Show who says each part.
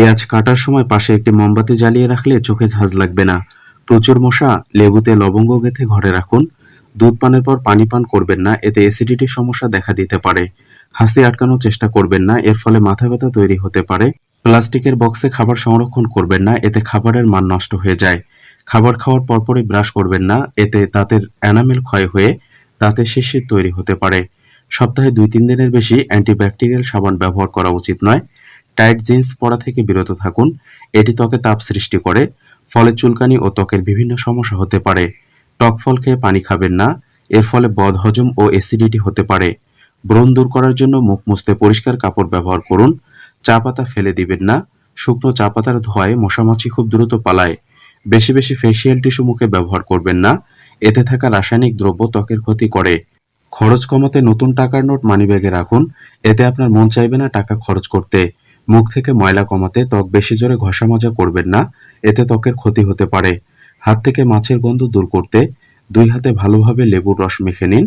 Speaker 1: পেঁয়াজ কাটার সময় পাশে একটি মোমবাতি জ্বালিয়ে রাখলে চোখে ঝাঁজ লাগবে না। প্রচুর মশা, লেবুতে লবঙ্গ গেঁথে ঘরে রাখুন। দুধ পানের পর পানি পান করবেন না, এতে অ্যাসিডিটির সমস্যা দেখা দিতে পারে। হাসি আটকানোর চেষ্টা করবেন না, এর ফলে মাথা ব্যথা তৈরি হতে পারে। প্লাস্টিকের বক্সে খাবার সংরক্ষণ করবেন না, এতে খাবারের মান নষ্ট হয়ে যায়। খাবার খাওয়ার পরপরই ব্রাশ করবেন না, এতে দাঁতের অ্যানামেল ক্ষয় হয়ে দাঁতের শিশির তৈরি হতে পারে। সপ্তাহে দুই তিন দিনের বেশি অ্যান্টিব্যাকটেরিয়াল সাবান ব্যবহার করা উচিত নয়। টাইট জিন্স পরা থেকে বিরত থাকুন। এটি ত্বকে তাপ সৃষ্টি করে, ফলে চুলকানি ও ত্বকের বিভিন্ন সমস্যা হতে পারে। টক ফল খেয়ে পানি খাবেন না, এর ফলে বদহজম ও অ্যাসিডিটি হতে পারে। ব্রণ দূর করার জন্য মুখ মুছতে পরিষ্কার কাপড় ব্যবহার করুন। চা পাতা ফেলে দিবেন না, শুকনো চা পাতার ধোয়ায় মশামাছি খুব দ্রুত পালায়। বেশি বেশি ফেসিয়াল টিস্যু মুখে ব্যবহার করবেন না, এতে থাকা রাসায়নিক দ্রব্য ত্বকের ক্ষতি করে। খরচ কমাতে নতুন টাকার নোট মানিব্যাগে রাখুন, এতে আপনার মন চাইবে না টাকা খরচ করতে। মুখ থেকে ময়লা কমাতে ত্বক বেশি জোরে ঘষা মাজা করবেন না, এতে ত্বকের ক্ষতি হতে পারে। হাত থেকে মাছের গন্ধ দূর করতে দুই হাতে ভালোভাবে লেবুর রস মেখে নিন।